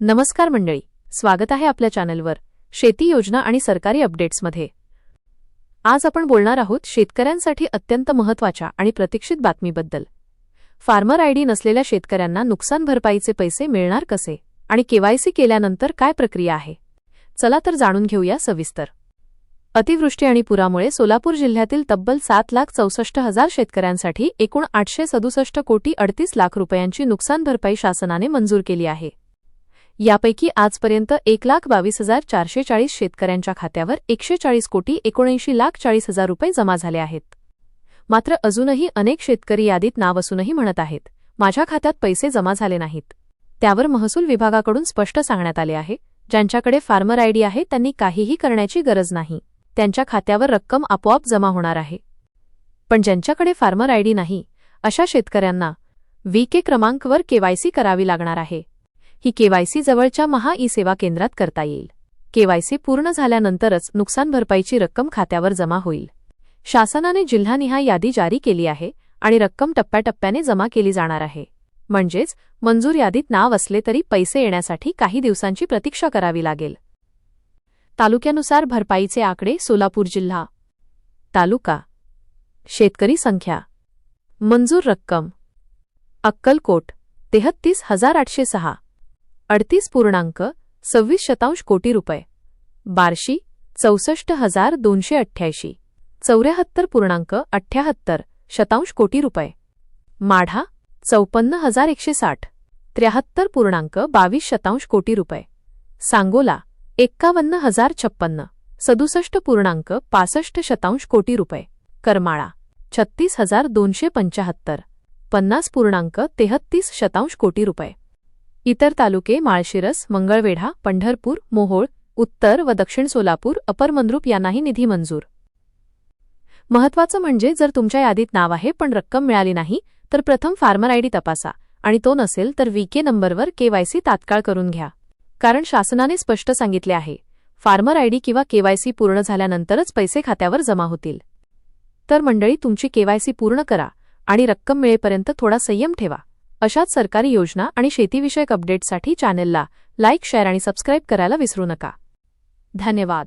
नमस्कार मंडळी स्वागत आहे आपल्या चॅनलवर शेती योजना आणि सरकारी अपडेट्समध्ये. आज आपण बोलणार आहोत शेतकऱ्यांसाठी अत्यंत महत्त्वाच्या आणि प्रतीक्षित बातमीबद्दल. फार्मर आयडी नसलेल्या शेतकऱ्यांना नुकसान भरपाईचे पैसे मिळणार कसे आणि केवायसी केल्यानंतर काय प्रक्रिया आहे? चला तर जाणून घेऊया सविस्तर. अतिवृष्टी आणि पुरामुळे सोलापूर जिल्ह्यातील तब्बल सात लाख चौसष्ट हजार शेतकऱ्यांसाठी एकूण आठशे सदुसष्ट कोटी अडतीस लाख रुपयांची नुकसान भरपाई शासनाने मंजूर केली आहे. यापैकी आजपर्यंत एक लाख बावीस हजार चारशे चाळीस शेतकऱ्यांच्या खात्यावर एकशे चाळीस कोटी एकोणऐंशी लाख चाळीस हजार रुपये जमा झाले आहेत. मात्र अजूनही अनेक शेतकरी यादीत नाव असूनही म्हणत आहेत माझ्या खात्यात पैसे जमा झाले नाहीत. त्यावर महसूल विभागाकडून स्पष्ट सांगण्यात आले आहे ज्यांच्याकडे फार्मर आयडी आहे त्यांनी काहीही करण्याची गरज नाही. त्यांच्या खात्यावर रक्कम आपोआप जमा होणार आहे. पण ज्यांच्याकडे फार्मर आयडी नाही अशा शेतकऱ्यांना व्हीके क्रमांकवर केवायसी करावी लागणार आहे. ही केवायसी जवळच्या महा ई सेवा केंद्रात करता येईल. केवायसी पूर्ण झाल्यानंतरच नुकसान भरपाईची रक्कम खात्यावर जमा होईल. शासनाने जिल्हानिहाय यादी जारी केली आहे आणि रक्कम टप्प्याटप्प्याने जमा केली जाणार आहे. म्हणजेच मंजूर यादीत नाव असले तरी पैसे येण्यासाठी काही दिवसांची प्रतीक्षा करावी लागेल. तालुक्यानुसार भरपाईचे आकडे सोलापूर जिल्हा. तालुका. शेतकरी संख्या. मंजूर रक्कम. अक्कलकोट. तेहत्तीस हजार आठशे सहा. अडतीस पूर्णांक सव्वीस शतांश कोटी रुपये. बार्शी चौसष्ट हजार दोनशे अठ्ठ्याऐंशी. चौऱ्याहत्तर पूर्णांक अठ्ठ्याहत्तर शतांश कोटी रुपये. माढा चौपन्न हजार एकशे साठ. त्र्याहत्तर पूर्णांक बावीस शतांश कोटी रुपये. सांगोला एक्कावन्न हजार छप्पन्न. सदुसष्ट पूर्णांक पासष्ट शतांश कोटी रुपये. करमाळा छत्तीस हजार दोनशे पंचाहत्तर. पन्नास पूर्णांक तेहत्तीस शतांश कोटी रुपये. इतर तालुके माळशिरस मंगळवेढा पंढरपूर मोहोळ उत्तर व दक्षिण सोलापूर अपर मंद्रुप यांनाही निधी मंजूर. महत्वाचं म्हणजे जर तुमच्या यादीत नाव आहे पण रक्कम मिळाली नाही तर प्रथम फार्मर आयडी तपासा आणि तो नसेल तर व्हीके नंबरवर केवायसी तात्काळ करून घ्या. कारण शासनाने स्पष्ट सांगितले आहे फार्मर आयडी किंवा केवायसी पूर्ण झाल्यानंतरच पैसे खात्यावर जमा होतील. तर मंडळी तुमची केवायसी पूर्ण करा आणि रक्कम मिळेपर्यंत थोडा संयम ठेवा. अशाच सरकारी योजना आणि शेतीविषयक अपडेट्ससाठी चॅनेलला लाईक शेअर आणि सबस्क्राईब करायला विसरू नका. धन्यवाद.